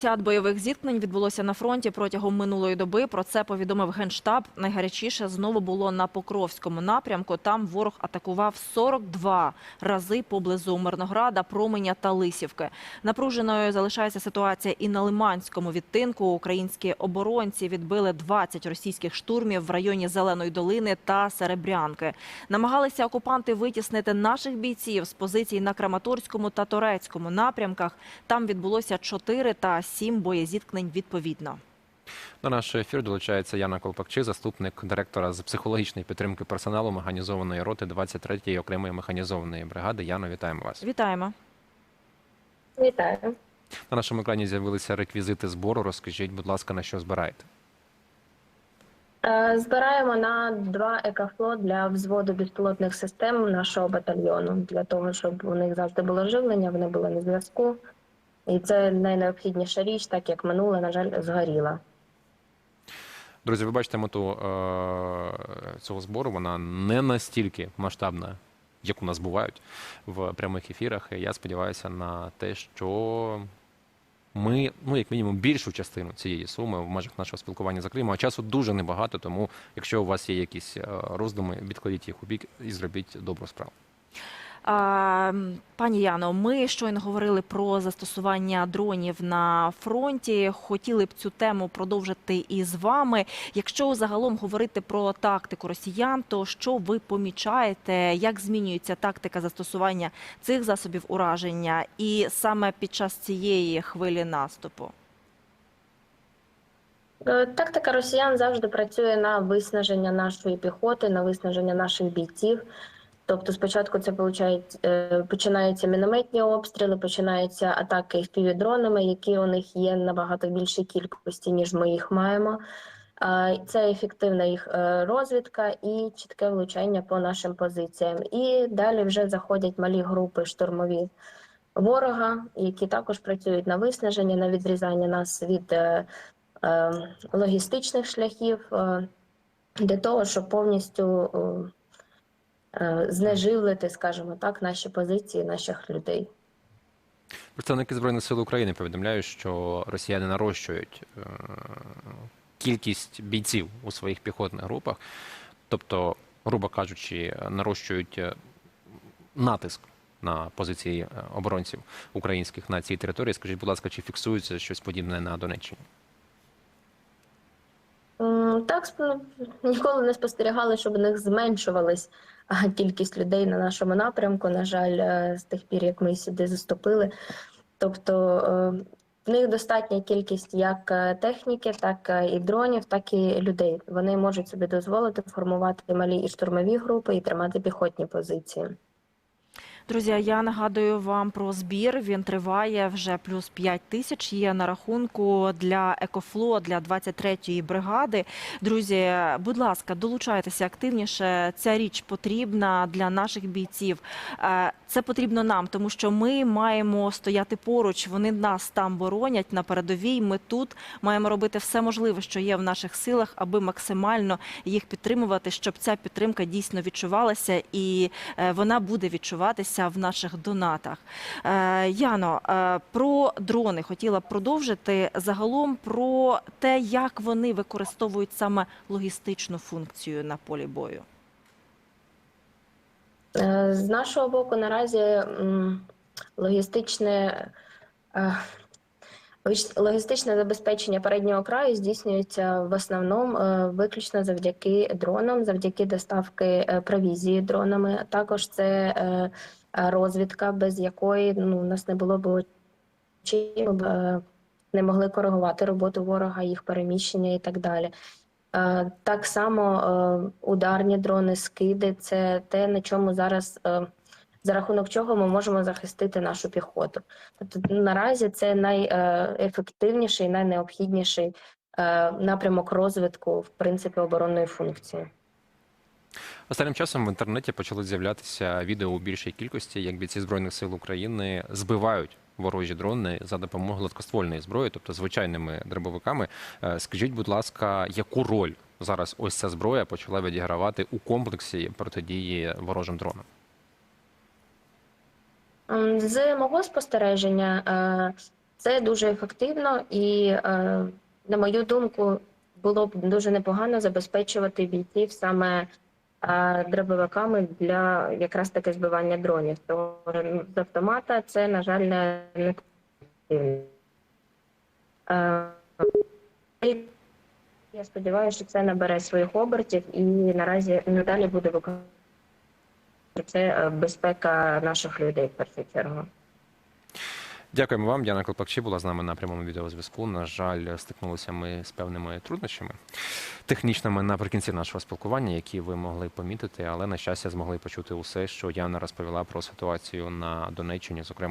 50 бойових зіткнень відбулося на фронті протягом минулої доби. Про це повідомив генштаб. Найгарячіше знову було на Покровському напрямку. Там ворог атакував 42 рази поблизу Мирнограда, Променя та Лисівки. Напруженою залишається ситуація і на Лиманському відтинку. Українські оборонці відбили 20 російських штурмів в районі Зеленої долини та Серебрянки. Намагалися окупанти витіснити наших бійців з позицій на Краматорському та Торецькому напрямках. Там відбулося 4 та 7 боєзіткнень відповідно. На наш ефір долучається Яна Колпакчи, заступник директора з психологічної підтримки персоналу механізованої роти 23-ї окремої механізованої бригади. Яно, вітаємо вас. Вітаємо. Вітаю. На нашому екрані з'явилися реквізити збору. Розкажіть, будь ласка, на що збираєте? Е, Збираємо на два екафло для взводу безпілотних систем нашого батальйону для того, щоб у них завжди було живлення, вони були на зв'язку. І це найнеобхідніша річ, так як минуле, на жаль, згоріла. Друзі, ви бачите мету е- цього збору. Вона не настільки масштабна, як у нас бувають в прямих ефірах. Я сподіваюся на те, що ми, ну як мінімум, більшу частину цієї суми в межах нашого спілкування закриємо. А часу дуже небагато. Тому, якщо у вас є якісь е, роздуми, відкладіть їх у бік і зробіть добру справу. Пані Яно, ми щойно говорили про застосування дронів на фронті. Хотіли б цю тему продовжити і з вами. Якщо загалом говорити про тактику росіян, то що ви помічаєте, як змінюється тактика застосування цих засобів ураження, і саме під час цієї хвилі наступу? Е, Тактика росіян завжди працює на виснаження нашої піхоти, на виснаження наших бійців. Тобто, спочатку це е, починаються мінометні обстріли, починаються атаки впівдронами, які у них є набагато більшій кількості, ніж ми їх маємо. Це ефективна їх е, розвідка і чітке влучання по нашим позиціям. І далі вже заходять малі групи штурмові ворога, які також працюють на виснаження, на відрізання нас від е, логістичних шляхів для того, щоб повністю знеживлити, скажімо так, наші позиції, наших людей. Представники збройних сил України повідомляють, що росіяни нарощують е, кількість бійців у своїх піхотних групах, тобто, грубо кажучи, нарощують е, натиск на позиції е, оборонців українських на цій території. Скажіть, будь ласка, чи фіксується щось подібне на Донеччині? Так, ніколи не спостерігали, щоб у них зменшувалась кількість людей на нашому напрямку. На жаль, е, з тих пір, як ми сюди заступили. Тобто е, в них достатня кількість як е, техніки, так і дронів, так і людей. Вони можуть собі дозволити формувати малі і штурмові групи і тримати піхотні позиції. Друзі, я нагадую вам про збір. Він триває вже плюс 5 тисяч. Є на рахунку для екофло для 23-ї бригади. Друзі, будь ласка, долучайтеся активніше. Ця річ потрібна для наших бійців. Е, Це потрібно нам, тому що ми маємо стояти поруч. Вони нас там боронять на передовій. Ми тут маємо робити все можливе, що є в наших силах, аби максимально їх підтримувати, щоб ця підтримка дійсно відчувалася і е, вона буде відчуватися в наших донатах. Е, Яно, е, про дрони хотіла б продовжити загалом про те, як вони використовують саме логістичну функцію на полі бою. Е, З нашого боку, наразі логістичне, логістичне забезпечення переднього краю здійснюється в основному виключно завдяки дронам, завдяки доставки провізії дронами. Також це розвідка, без якої ну, у нас не було б чим е, не могли коригувати роботу ворога, їх переміщення і так далі. Е, Так само е, ударні дрони, скиди це те, на чому зараз е, за рахунок чого ми можемо захистити нашу піхоту. Тобто наразі це найефективніший, найнеобхідніший е, напрямок розвитку в принципі оборонної функції. Останнім часом в інтернеті почали з'являтися відео у більшій кількості, як бійці збройних сил України збивають ворожі дрони за допомогою гладкоствольної зброї, тобто звичайними дробовиками. Е, Скажіть, будь ласка, яку роль зараз ось ця зброя почала відігравати у комплексі протидії ворожим дронам? З мого спостереження, е, Це дуже ефективно і, е, на мою думку, було б дуже непогано забезпечувати бійців саме дробовиками для якраз таки збивання дронів. Тому з автомата це, на жаль, не Я сподіваюся, що це набере своїх обертів і наразі надалі буде виконувати це е, безпека наших людей в першу чергу. Дякуємо вам. Яна Клопакчі була з нами на прямому відеозв'язку. На жаль, стикнулися ми з певними труднощами технічними наприкінці нашого спілкування, які ви могли помітити, але на щастя змогли почути усе, що Яна розповіла про ситуацію на Донеччині, зокрема.